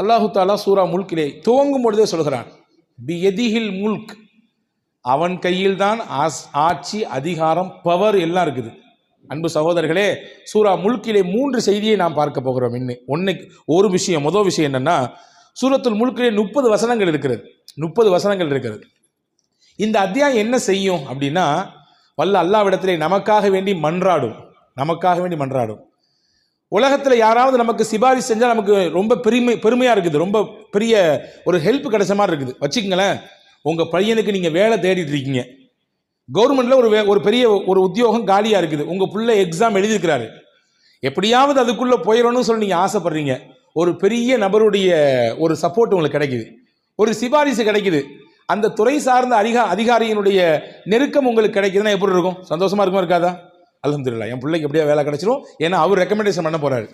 அல்லாஹு தாலா சூரா முல்கிலே துவங்கும் பொழுதே சொல்கிறான் பி முல்க். அவன் கையில்தான் ஆஸ் ஆட்சி அதிகாரம் பவர் எல்லாம் இருக்குது. அன்பு சகோதரர்களே சூரா முல்கிலே மூன்று செய்தியை நாம் பார்க்க போகிறோம் இன்னும் ஒன்று ஒரு விஷயம் முதல் விஷயம் என்னன்னா சூரத்துல் முல்கிலே முப்பது வசனங்கள் இருக்கிறது. முப்பது வசனங்கள் இருக்கிறது. இந்த அத்தியாயம் என்ன செய்யும் அப்படின்னா வல்ல அல்லாவிடத்திலே நமக்காக வேண்டி மன்றாடும். நமக்காக வேண்டி மன்றாடும். உலகத்தில் யாராவது நமக்கு சிபாரிசு செஞ்சால் நமக்கு ரொம்ப பெருமை பெருமையாக இருக்குது. ரொம்ப பெரிய ஒரு ஹெல்ப் கிடைச்ச மாதிரி இருக்குது. வச்சுக்கங்களேன். உங்கள் பையனுக்கு நீங்கள் வேலை தேடிட்டு இருக்கீங்க. கவர்மெண்ட்டில் ஒரு வே- ஒரு பெரிய ஒரு உத்தியோகம் காலியாக இருக்குது. உங்கள் பிள்ளை எக்ஸாம் எழுதியிருக்கிறாரு. எப்படியாவது அதுக்குள்ளே போயிடணும்னு சொல்லி நீங்கள் ஆசைப்படுறீங்க. ஒரு பெரிய நபருடைய ஒரு சப்போர்ட் உங்களுக்கு கிடைக்குது. ஒரு சிபாரிசு கிடைக்குது. அந்த துறை சார்ந்த அதிகா அதிகாரியினுடைய நெருக்கம் உங்களுக்கு கிடைக்குதுன்னா எப்படி இருக்கும்? சந்தோஷமாக இருக்குமா இருக்காதா? அலமதுல்லா என் பிள்ளைக்கு எப்படியா வேலை கிடைச்சிரும்? ஏன்னா அவர் ரெக்கமெண்டேஷன் பண்ண போகிறாரு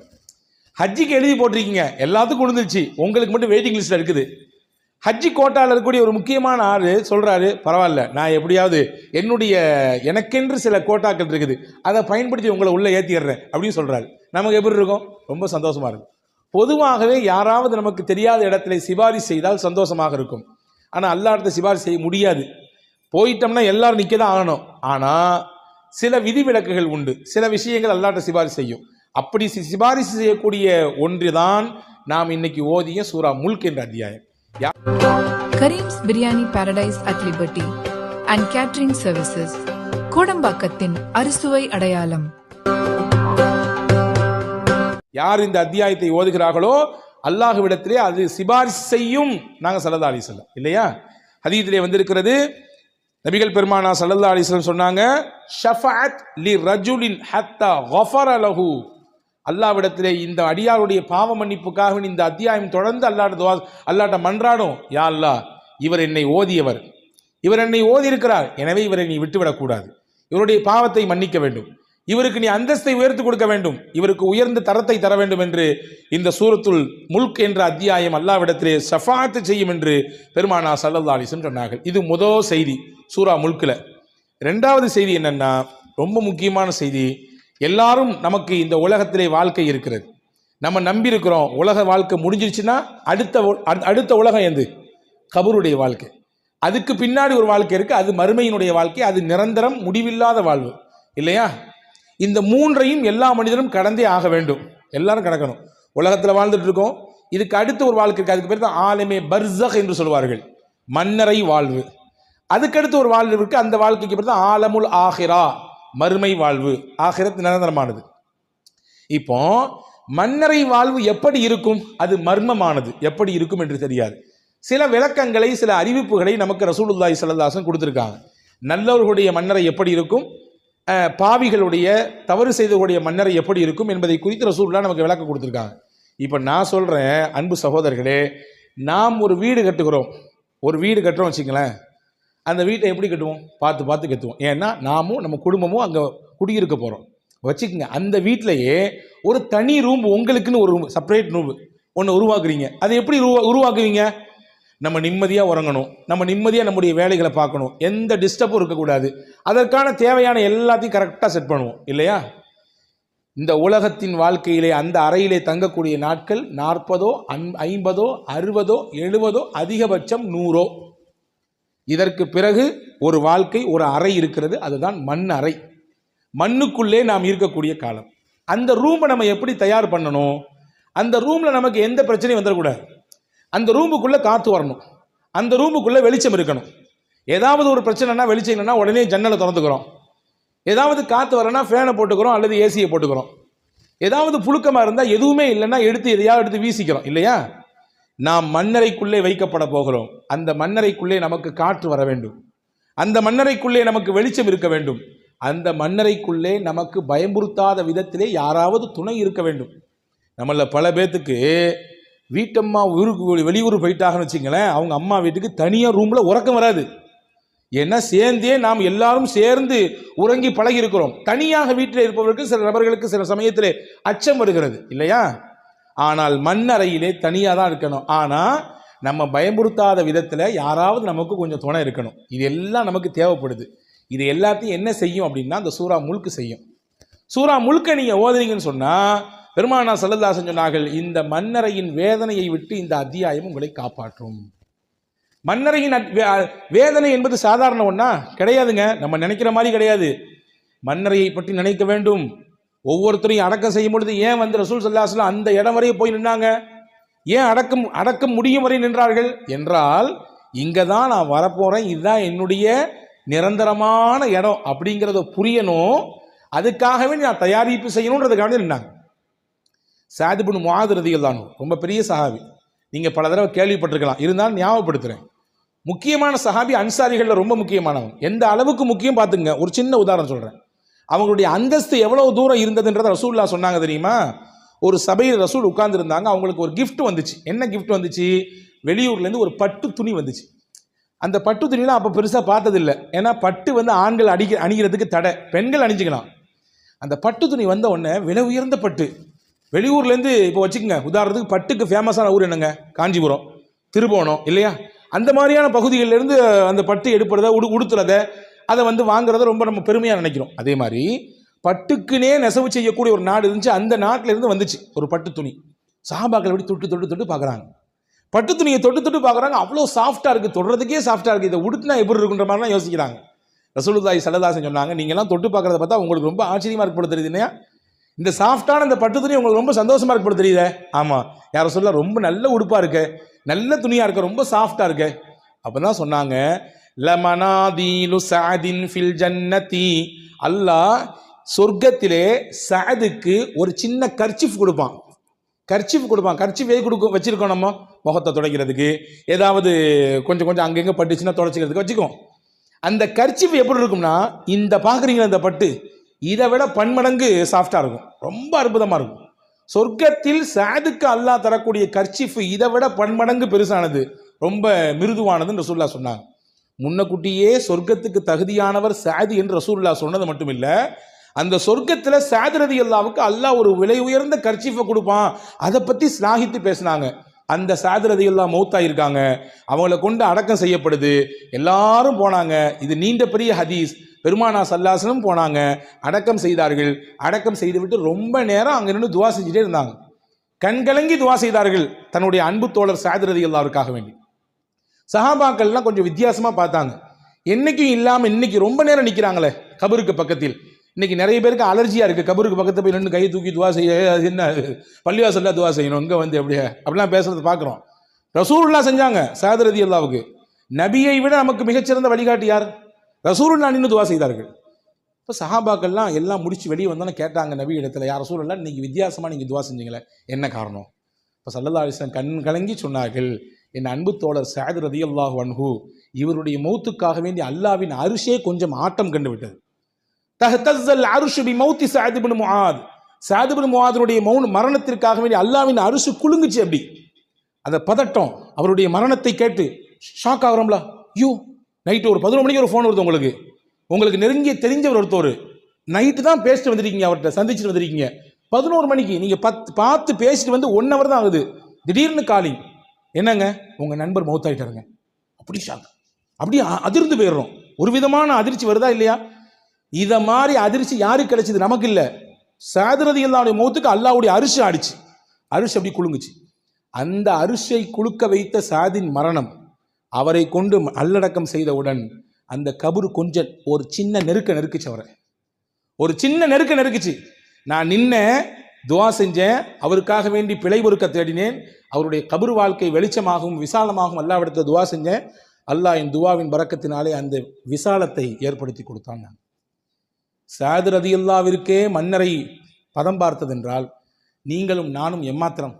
ஹஜ்ஜிக்கு எழுதி போட்டிருக்கீங்க எல்லாத்துக்கும் கொடுத்துருச்சு உங்களுக்கு மட்டும் வெயிட்டிங் லிஸ்ட்டில் இருக்குது. ஹஜ்ஜி கோட்டாவில் இருக்கக்கூடிய ஒரு முக்கியமான ஆள் சொல்கிறாரு பரவாயில்ல நான் எப்படியாவது என்னுடைய எனக்கென்று சில கோட்டாக்கள் இருக்குது. அதை பயன்படுத்தி உங்களை உள்ளே ஏற்றிடுறேன் அப்படின்னு சொல்கிறாரு நமக்கு எப்படி இருக்கும்? ரொம்ப சந்தோஷமாக இருக்கும். பொதுவாகவே யாராவது நமக்கு தெரியாத இடத்துல சிபாரிசு செய்தால் சந்தோஷமாக இருக்கும். ஆனால் அல்லாட்ட சிபாரிசு செய்ய முடியாது. போயிட்டோம்னா எல்லோரும் நிற்க தான் ஆகணும். ஆனால் சில விதிவிலக்குகள் உண்டு. சில விஷயங்கள் அல்லாட்ட சிபாரிசு செய்யும். அப்படி சிபாரிசு செய்யக்கூடிய ஒன்றுதான் நாம் இன்னைக்கு ஓதிய சூரா முல்க் என்ற அத்தியாயம். Karim's biryani paradise at liberty and catering services கோடம்பாக்கத்தின் அறுசுவை அடையாளம் யார் இந்த அத்தியாயத்தை ஓதுகிறார்களோ அல்லாஹ்விடத்திலே அது சிபாரிசு செய்யும். நாங்கள் சல்லல்லா அலிஸ்லாம் இல்லையா? ஹதீதிலே வந்திருக்கிறது நபிகள் பெருமானா சல்லல்லா அலிஸ்லம் சொன்னாங்க ஷஃபாத் லி ரஜுலின் ஹத்தா கஃபர லஹு. அல்லாவிடத்திலே இந்த அடியாருடைய பாவ மன்னிப்புக்காக இந்த அத்தியாயம் தொடர்ந்து அல்லாட்ட துவா அல்லாட்ட மன்றாடும். யா அல்லாஹ் இவர் என்னை ஓதியவர். இவர் என்னை ஓதியிருக்கிறார். எனவே இவரை நீ விட்டுவிடக்கூடாது. இவருடைய பாவத்தை மன்னிக்க வேண்டும். இவருக்கு நீ அந்தஸ்தை உயர்த்து கொடுக்க வேண்டும். இவருக்கு உயர்ந்த தரத்தை தர வேண்டும் என்று இந்த சூரத்துல் முல்க் என்ற அத்தியாயம் அல்லாவிடத்திலே ஷஃபாத்து செய்யும் என்று பெருமானா சல்லல்லா அலிஸ்லம் சொன்னார்கள். இது முதல் செய்தி சூரா முல்கில். ரெண்டாவது செய்தி என்னென்னா ரொம்ப முக்கியமான செய்தி. எல்லாரும் நமக்கு இந்த உலகத்திலே வாழ்க்கை இருக்கிறது. நம்ம நம்பி இருக்கிறோம் உலக வாழ்க்கை முடிஞ்சிருச்சுன்னா அடுத்த உ- அடுத்த உலகம் எது? கபருடைய வாழ்க்கை. அதுக்கு பின்னாடி ஒரு வாழ்க்கை இருக்குது அது மறுமையினுடைய வாழ்க்கை அது நிரந்தரம் முடிவில்லாத வாழ்வு. இல்லையா? இந்த மூன்றையும் எல்லா மனிதனும் கடந்தே ஆக வேண்டும். எல்லாரும் கடக்கணும். உலகத்தில் வாழ்ந்துட்டு இருக்கோம் இதுக்கு அடுத்த ஒரு வாழ்க்கை இருக்கு. அதுக்கு பேர் தான் ஆலமே பர்சக் என்று சொல்வார்கள். மன்னரை வாழ்வு. அதுக்கடுத்து ஒரு வாழ்வு இருக்கு. அந்த வாழ்க்கைக்கு பேர் தான் ஆலமுல் ஆஹிரா. மறுமை வாழ்வு. ஆகிரத் நிரந்தரமானது. இப்போ மன்னரை வாழ்வு எப்படி இருக்கும்? அது மர்மமானது. எப்படி இருக்கும் என்று தெரியாது. சில விளக்கங்களை சில அறிவிப்புகளை நமக்கு ரசூலுல்லாய் சல்லாசன் கொடுத்துருக்காங்க. நல்லவர்களுடைய மன்னரை எப்படி இருக்கும்? பாவிகளுடைய தவறு செய்தவர்களுடைய மன்னரை எப்படி இருக்கும் என்பதை குறித்து ரசூலுல்லாஹ் நமக்கு விளக்கம் கொடுத்துருக்காங்க. இப்போ நான் சொல்கிறேன் அன்பு சகோதரர்களே நாம் ஒரு வீடு கட்டுக்கிறோம் ஒரு வீடு கட்டுறோம் வச்சுங்களேன் அந்த வீட்டை எப்படி கட்டுவோம்? பார்த்து பார்த்து கட்டுவோம். ஏன்னா நாமும் நம்ம குடும்பமும் அங்கே குடியிருக்க போகிறோம் வச்சுக்கோங்க அந்த வீட்டிலையே ஒரு தனி ரூம் உங்களுக்குன்னு ஒரு ரூம் செப்பரேட் ரூம் ஒன்று உருவாக்குறீங்க. அதை எப்படி உருவா உருவாக்குவீங்க? நம்ம நிம்மதியாக உறங்கணும். நம்ம நிம்மதியாக நம்முடைய வேலைகளை பார்க்கணும். எந்த டிஸ்டர்பும் இருக்கக்கூடாது. அதற்கான தேவையான எல்லாத்தையும் கரெக்டாக செட் பண்ணுவோம். இல்லையா? இந்த உலகத்தின் வாழ்க்கையிலே அந்த அறையிலே தங்கக்கூடிய நாட்கள் நாற்பதோ அன் ஐம்பதோ அறுபதோ எழுபதோ அதிகபட்சம் நூறோ. இதற்கு பிறகு ஒரு வாழ்க்கை ஒரு அறை இருக்கிறது. அதுதான் மண் அறை. மண்ணுக்குள்ளே நாம் இருக்கக்கூடிய காலம். அந்த ரூமை நம்ம எப்படி தயார் பண்ணணும்? அந்த ரூமில் நமக்கு எந்த பிரச்சனையும் வந்துடக்கூடாது. அந்த ரூமுக்குள்ளே காற்று வரணும். அந்த ரூமுக்குள்ளே வெளிச்சம் இருக்கணும். ஏதாவது ஒரு பிரச்சனைனா வெளிச்சம் இல்லைன்னா உடனே ஜன்னலை திறந்துக்கிறோம். ஏதாவது காற்று வரனா ஃபேனை போட்டுக்கிறோம் அல்லது ஏசியை போட்டுக்கிறோம். ஏதாவது புழுக்கமாக இருந்தால் எதுவுமே இல்லைன்னா எடுத்து எதையாவது எடுத்து வீசிக்கிறோம். இல்லையா? நாம் மண்ணறைக்குள்ளே வைக்கப்பட போகிறோம். அந்த மண்ணறைக்குள்ளே நமக்கு காற்று வர வேண்டும். அந்த மண்ணறைக்குள்ளே நமக்கு வெளிச்சம் இருக்க வேண்டும். அந்த மண்ணறைக்குள்ளே நமக்கு பயமுறுத்தாத விதத்திலே யாராவது துணை இருக்க வேண்டும். நம்மள பல பேர்த்துக்கு வீட்டம்மா ஊருக்கு வெளியூர் போயிட்டாங்கன்னு வச்சுங்களேன் அவங்க அம்மா வீட்டுக்கு தனியாக ரூமில் உறக்கம் வராது. ஏன்னா சேர்ந்தே நாம் எல்லாரும் சேர்ந்து உறங்கி பழகி இருக்கிறோம் தனியாக வீட்டில் இருப்பவர்களுக்கு சில நபர்களுக்கு சில சமயத்தில் அச்சம் வருகிறது இல்லையா? ஆனால் மண்ணறையிலே தனியாக தான் இருக்கணும். ஆனால் நம்ம பயமுறுத்தாத விதத்தில் யாராவது நமக்கு கொஞ்சம் துணை இருக்கணும். இது எல்லாம் நமக்கு தேவைப்படுது. இது எல்லாத்தையும் என்ன செய்யும் அப்படின்னா அந்த சூறா முழுக்கு செய்யும். சூறா முழுக்க நீங்கள் ஓதுனீங்கன்னு சொன்னால் பெருமானா சல்லல்லாசன் சொன்னார்கள் இந்த மன்னரையின் வேதனையை விட்டு இந்த அத்தியாயம் உங்களை காப்பாற்றும். மன்னரையின் வே- வேதனை என்பது சாதாரண ஒன்றா கிடையாதுங்க. நம்ம நினைக்கிற மாதிரி கிடையாது. மன்னரையை பற்றி நினைக்க வேண்டும். ஒவ்வொருத்தரையும் அடக்கம் செய்யும் பொழுது ஏன் வந்து ரசூல் சல்லாஸ்லாம் அந்த இடம் வரையே போய் நின்னாங்க? ஏன் அடக்கம் அடக்கம் முடியும் வரை நின்றார்கள்? என்றால் இங்கே தான் நான் வரப்போகிறேன் இதுதான் என்னுடைய நிரந்தரமான இடம் அப்படிங்கிறத புரியணும். அதுக்காகவே நான் தயாரிப்பு செய்யணுன்றதுக்காக நின்னாங்க. சாதிபுன் முகாது தான் ரொம்ப பெரிய சஹாபி. நீங்கள் பல தடவை கேள்விப்பட்டிருக்கலாம். இருந்தாலும் ஞாபகப்படுத்துகிறேன் முக்கியமான சஹாபி அன்சாரிகளில் ரொம்ப முக்கியமானவன். எந்த அளவுக்கு முக்கியம் பார்த்துங்க ஒரு சின்ன உதாரணம் சொல்கிறேன் அவங்களுடைய அந்தஸ்து எவ்வளோ தூரம் இருந்ததுன்றதை ரசூல்லா சொன்னாங்க தெரியுமா? ஒரு சபையில் ரசூல் உட்கார்ந்துருந்தாங்க. அவங்களுக்கு ஒரு கிஃப்ட் வந்துச்சு. என்ன கிஃப்ட் வந்துச்சு? வெளியூர்லேருந்து ஒரு பட்டு துணி வந்துச்சு. அந்த பட்டு துணிலாம் அப்போ பெருசாக பார்த்ததில்லை. ஏன்னா பட்டு வந்து ஆண்கள் அடிக்க அணிகிறதுக்கு தடை. பெண்கள் அணிஞ்சிக்கலாம். அந்த பட்டு துணி வந்த உடனே விலை உயர்ந்த பட்டு. வெளியூர்லேருந்து இப்போ வச்சுக்கோங்க உதாரணத்துக்கு பட்டுக்கு ஃபேமஸான ஊர் என்னங்க? காஞ்சிபுரம். திருபோணம் இல்லையா? அந்த மாதிரியான பகுதிகளிலேருந்து அந்த பட்டு எடுப்புறத உடு உடுத்துறத அதை வந்து வாங்குறத ரொம்ப நம்ம பெருமையாக நினைக்கிறோம். அதே மாதிரி பட்டுக்குனே நெசவு செய்யக்கூடிய ஒரு நாடு இருந்துச்சு அந்த நாட்டிலேருந்து வந்துச்சு ஒரு பட்டு துணி. சாபாக்கள் எப்படி தொட்டு தொட்டு தொட்டு பார்க்குறாங்க. பட்டு துணியை தொட்டு தொட்டு பார்க்குறாங்க அவ்வளோ சாஃப்டாக இருக்குது தொடுறதுக்கே சாஃப்டாக இருக்குது இதை உடுத்துனா எப்படி இருக்குன்ற மாதிரிலாம் யோசிக்கிறாங்க. ரசூலுதாய் சலதாசன் சொன்னாங்க நீங்கள்லாம் தொட்டு பார்க்குறத பார்த்தா உங்களுக்கு ரொம்ப ஆச்சரியமாக இருக்கு தெரியுது இல்லையா? இந்த சாஃப்டான இந்த பட்டு துணி உங்களுக்கு ரொம்ப சந்தோஷமா இருக்கு போல தெரியுதே. ஆமாம் யாரை சொல்ல ரொம்ப நல்ல உடுப்பாக இருக்கு. நல்ல துணியாக இருக்கு ரொம்ப சாஃப்டாக இருக்கு. அப்போ தான் சொன்னாங்க லமனாதீலு சாதின் ஃபில் ஜன்னதி அல்லாஹ் சொர்க்கத்திலே சாதுக்கு ஒரு சின்ன கர்ச்சிஃப் கொடுப்பான். கர்ச்சிஃப் கொடுப்பான். கர்ச்சிஃப் எது கொடுக்கும் வச்சிருக்கோம் நம்ம? முகத்தை துடைக்கிறதுக்கு. ஏதாவது கொஞ்சம் கொஞ்சம் அங்கங்கே பட்டுச்சுன்னா துடைச்சிக்கிறதுக்கு வச்சுக்கோம் அந்த கர்ச்சிஃப் எப்படி இருக்கும்னா இந்த பார்க்குறீங்களா இந்த பட்டு? இதை விட பன்மடங்கு சாஃப்டாக இருக்கும். ரொம்ப அற்புதமாக இருக்கும். சொர்க்கத்தில் சாதுக்கு அல்லாஹ் தரக்கூடிய கர்ச்சிஃப் இதை விட பன்மடங்கு பெருசானது. ரொம்ப மிருதுவானதுன்னு ரசூல்லா சொன்னாங்க. முன்னக்கூட்டியே சொர்க்கத்துக்கு தகுதியானவர் சாதி என்று ரசூல்லா சொன்னது மட்டும் இல்லை அந்த சொர்க்கத்தில் சாதிரதி அல்லாவுக்கு அல்லாஹ் ஒரு விலை உயர்ந்த கர்ச்சிஃபை கொடுப்பான். அதை பற்றி ஸ்லாகித்து பேசினாங்க. அந்த சாதிரதி மௌத்தாயிருக்காங்க. அவங்கள கொண்டு அடக்கம் செய்யப்படுது. எல்லாரும் போனாங்க. இது நீண்ட பெரிய ஹதீஸ். பெருமானா சல்லாசனும் போனாங்க. அடக்கம் செய்தார்கள். அடக்கம் செய்துவிட்டு ரொம்ப நேரம் அங்கே நின்று துவா செஞ்சுட்டே இருந்தாங்க. கண்கலங்கி துவா செய்தார்கள். தன்னுடைய அன்பு தோழர் சாதிரதி எல்லாருக்காக வேண்டி. சஹாபாக்கள்லாம் கொஞ்சம் வித்தியாசமாக பார்த்தாங்க. என்னைக்கும் இல்லாமல் இன்னைக்கு ரொம்ப நேரம் நிற்கிறாங்களே கபருக்கு பக்கத்தில். இன்னைக்கு நிறைய பேருக்கு அலர்ஜியாக இருக்குது கபருக்கு பக்கத்தில் போய் நின்று கையை தூக்கி துவா செய்ய அது என்ன? பள்ளிவாசலில் துவா செய்யணும். இங்கே வந்து அப்படியே அப்படிலாம் பேசுகிறத பார்க்குறோம். ரசூலுல்லா செஞ்சாங்க சாதரதி அல்லாவுக்கு நபியை விட நமக்கு மிகச்சிறந்த வழிகாட்டி யார்? ரசூலுல்லா நின்று துவா செய்தார்கள். இப்போ சஹாபாக்கள்லாம் எல்லாம் முடிச்சு வெளியே வந்தோன்னே கேட்டாங்க நபி இடத்துல யார் ரசூலுல்லா இன்றைக்கி வித்தியாசமாக நீங்கள் துவா செஞ்சீங்களே? என்ன காரணம்? இப்போ சல்லல்லா அலிஸ்லாம் கண் கலங்கி சொன்னார்கள் என் அன்பு தோழர் சாது ரதி அல்லாஹ் வன்ஹூ இவருடைய மௌத்துக்காக வேண்டி அல்லாவின் அரிசே கொஞ்சம் ஆட்டம் கண்டு விட்டது. தஹ்தஸ்ஸல் அருஷு பி மௌத்தி சாதிபின் முஹாத் சாதிபின் முஹாதனுடைய இப்னு மௌன மரணத்திற்காக வேண்டி அல்லாவின் அரிசு குலுங்குச்சு அப்படி. அந்த பதட்டம். அவருடைய மரணத்தை கேட்டு ஷாக் ஆகிறோம்ல. ஐயோ நைட்டு ஒரு பதினொரு மணிக்கு ஒரு ஃபோன் வருது உங்களுக்கு. உங்களுக்கு நெருங்கிய தெரிஞ்சவர் ஒருத்தர் நைட்டு தான் பேசிட்டு வந்திருக்கீங்க அவர்கிட்ட சந்திச்சுட்டு வந்திருக்கீங்க. பதினோரு மணிக்கு நீங்கள் பத்து பார்த்து பேசிட்டு வந்து ஒன் ஹவர் தான் ஆகுது. திடீர்னு காலிங் என்னங்க? உங்கள் நண்பர் மௌத்தாயிட்டாருங்க. அப்படி ஷாக் அப்படியே அ- அதிர்ந்து போயிடுறோம். ஒரு விதமான அதிர்ச்சி வருதா இல்லையா? இதை மாதிரி அதிர்ச்சி யாருக்கு கிடைச்சது? நமக்கு இல்லை சாதிரதி அல்லாவுடைய முகத்துக்கு அல்லாவுடைய அரிசி ஆடிச்சு. அரிசி அப்படி குலுங்குச்சு. அந்த அரிசை குலுக்க வைத்த சாதின் மரணம் அவரை கொண்டு அல்லடக்கம் செய்தவுடன் அந்த கபரு கொஞ்சம் ஒரு சின்ன நெருக்க நெருக்குச்சு அவரை. ஒரு சின்ன நெருக்க நெருக்குச்சு. நான் நின்ன துவா செஞ்சேன் அவருக்காக வேண்டி பிழை பொறுக்க தேடினேன் அவருடைய கபர் வாழ்க்கை வெளிச்சமாகவும் விசாலமாகவும் அல்லாவிடத்தை துவா செஞ்சேன். அல்லாஹ் என் துவாவின் பறக்கத்தினாலே அந்த விசாலத்தை ஏற்படுத்தி கொடுத்தான் நான். சாது ரதியுல்லாவிற்கே மன்னரை பதம் பார்த்ததென்றால் நீங்களும் நானும் எம்மாத்திரம்.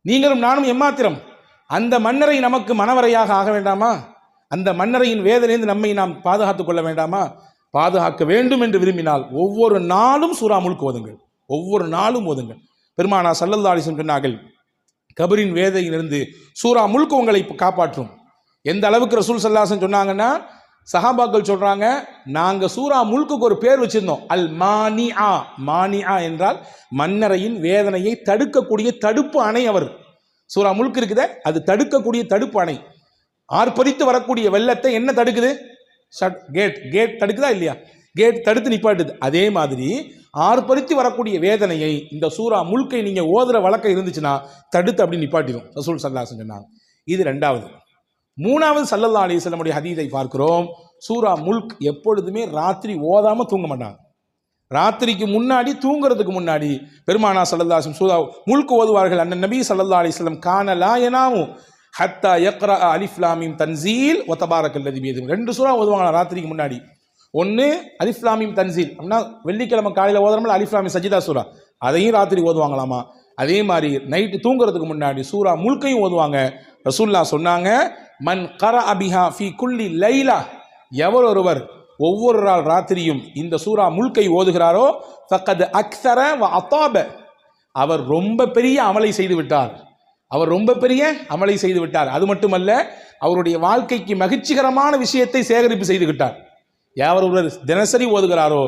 நீங்களும் நானும் எம்மாத்திரம். அந்த மன்னரை நமக்கு மனவரையாக ஆக வேண்டாமா? அந்த மன்னரையின் வேதனைந்து நம்மை நாம் பாதுகாத்துக் கொள்ள வேண்டாமா? பாதுகாக்க வேண்டும் என்று விரும்பினால் ஒவ்வொரு நாளும் சூறா முழுக்க ஓதுங்கள் ஒவ்வொரு நாளும் ஓதுங்கள். பெருமானா சல்லல்லா அலிசன் சொன்னார்கள் கபரின் வேதையிலிருந்து சூறா முழுக்க உங்களை காப்பாற்றும். எந்த அளவுக்கு ரசூல் சல்லாசன் சொன்னாங்கன்னா சஹாபாக்கள் சொல்றாங்க நாங்க சூரா முல்குக்கு ஒரு பேர் வச்சிருந்தோம். அல் மானி ஆ மானி ஆ என்றால் மன்னரையின் வேதனையை தடுக்கக்கூடிய தடுப்பு அணை அவர். சூரா முல்க் இருக்குதே அது தடுக்கக்கூடிய தடுப்பு அணை. ஆர்ப்பரித்து வரக்கூடிய வெள்ளத்தை என்ன தடுக்குது? ஷட் கேட் கேட் தடுக்குதா இல்லையா? கேட் தடுத்து நிப்பாட்டுது. அதே மாதிரி ஆர்ப்பரித்து வரக்கூடிய வேதனையை இந்த சூரா முழுக்கை நீங்க ஓதுற வழக்கம் இருந்துச்சுன்னா தடுத்து அப்படி நிப்பாட்டிடும் ரசூல் சல்லாசன் சொன்னாங்க. இது ரெண்டாவது. மூணாவது சல்லல்லா அலிஸ்லமுடைய ஹதீதை பார்க்கிறோம். சூரா முல்க் எப்பொழுதுமே ராத்திரி ஓதாமல் தூங்க மாட்டாங்க. ராத்திரிக்கு முன்னாடி தூங்குறதுக்கு முன்னாடி பெருமானா சல்லல்லாசம் சூரா முல்க் ஓதுவார்கள். அண்ணன் நபி சல்லல்லா அலிஸ்லம் காணலா எனாவும் ஹத்தா யக்ரா அலிஃப்லாமிம் தன்சீல் ஒத்தபாரக் அல்லதி மீது ரெண்டு சூறா ஓதுவாங்களா ராத்திரிக்கு முன்னாடி? ஒன்று அலிஃப்லாமிம் தன்சீல். அப்படின்னா வெள்ளிக்கிழமை காலையில் ஓதுறோம்ல அலிஃப்லாமி சஜிதா சூரா. அதையும் ராத்திரி ஓதுவாங்களாமா? அதே மாதிரி நைட்டு தூங்குறதுக்கு முன்னாடி சூரா முழுக்கையும் ஓதுவாங்க. ரசூல்லா சொன்னாங்க மன் கர அபிஹா ஃபி குல்லி லைலா. எவர் ஒருவர் ஒவ்வொரு நாள் ராத்திரியும் இந்த சூரா முல்கை ஓதுகிறாரோ தக்கது அக்ஸர வ அத்தாப. அவர் ரொம்ப பெரிய அமலை செய்து விட்டார். அவர் ரொம்ப பெரிய அமலை செய்து விட்டார். அது மட்டுமல்ல அவருடைய வாழ்க்கைக்கு மகிழ்ச்சிகரமான விஷயத்தை சேகரிப்பு செய்து விட்டார். யாவர் ஒருவர் தினசரி ஓதுகிறாரோ